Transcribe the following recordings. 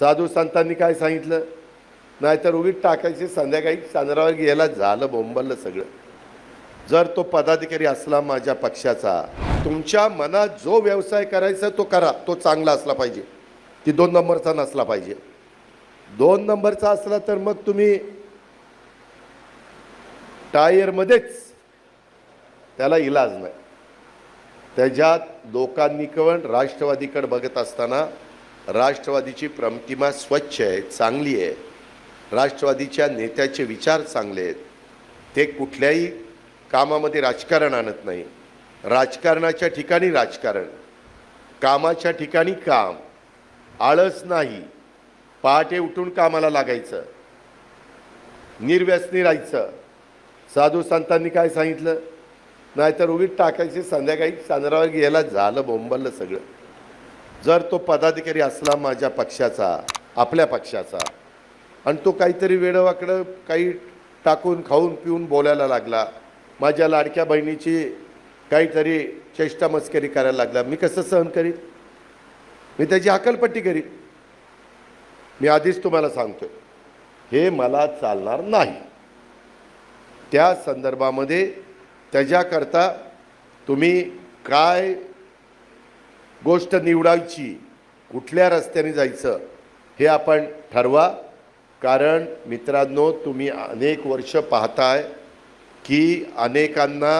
साधू संतांनी काय सांगितलं? नाहीतर उगीच टाकायचे संध्याकाळी चांद्रावर गेला झालं बोंबललं सगळं. जर तो पदाधिकारी असला माझ्या पक्षाचा तुमच्या मनात जो व्यवसाय करायचा तो करा तो चांगला असला पाहिजे. ती दोन नंबरचा नसला पाहिजे. दोन नंबरचा असला तर मग तुम्ही टायरमध्येच त्याला इलाज नाही. त्याच्यात लोकांनी कवण राष्ट्रवादीकडे बघत असताना राष्ट्रवादीची प्रतिमा स्वच्छ आहे चांगली आहे. राष्ट्रवादीच्या नेत्याचे विचार चांगले आहेत. ते कुठल्याही कामामध्ये राजकारण आणत नाही. राजकारणाच्या ठिकाणी राजकारण. कामाच्या ठिकाणी काम. आळस नाही. पहाटे उठून कामाला लागायचं. निर्व्यसनी राहायचं. साधू संतांनी काय सांगितलं? नाहीतर उगीच टाकायचे संध्याकाळी चांद्रावर गेला झालं बोंबललं सगळं. जर तो पदाधिकारी असला माझ्या पक्षाचा आपल्या पक्षाचा आणि तो काहीतरी वेडवाकडं काही टाकून खाऊन पिऊन बोलायला लागला माझ्या लाडक्या बहिणीची काहीतरी चेष्टा मस्करी करायला लागला मी कसं सहन करीन? मी त्याची हकलपट्टी करीन? मी आधीच तुम्हाला सांगतो हे मला चालणार नाही. त्या संदर्भामध्ये त्याच्याकरता तुम्ही काय गोष्ट निवडायची कुठल्या रस्त्याने जायचं हे आपण ठरवा. कारण मित्रांनो तुम्ही अनेक वर्ष पाहताय की अनेकांना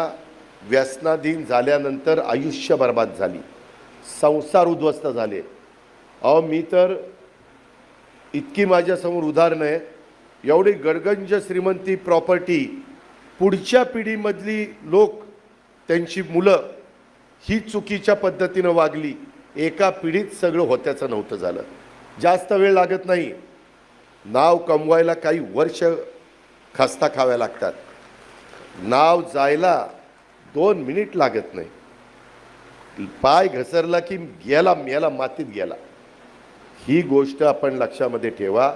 व्यसनाधीन झाल्यानंतर आयुष्य बर्बाद झाली. संसार उद्ध्वस्त झाले. अहो मी तर इतकी माझ्यासमोर उदाहरणं आहे एवढी गडगंज श्रीमंती प्रॉपर्टी पुढच्या पिढीमधली लोक त्यांची मुलं ही चुकीच्या पद्धतीनं वागली एका पिढीत सगळं होत्याचं नव्हतं झालं. जास्त वेळ लागत नाही. नाव कमवायला काही वर्ष खस्ता खाव्या लागतात. नाव जायला दोन मिनिट लागत नाही. पाय घसरला की गेला मेला मातीत गेला. ही गोष्ट आपण लक्षामध्ये ठेवा.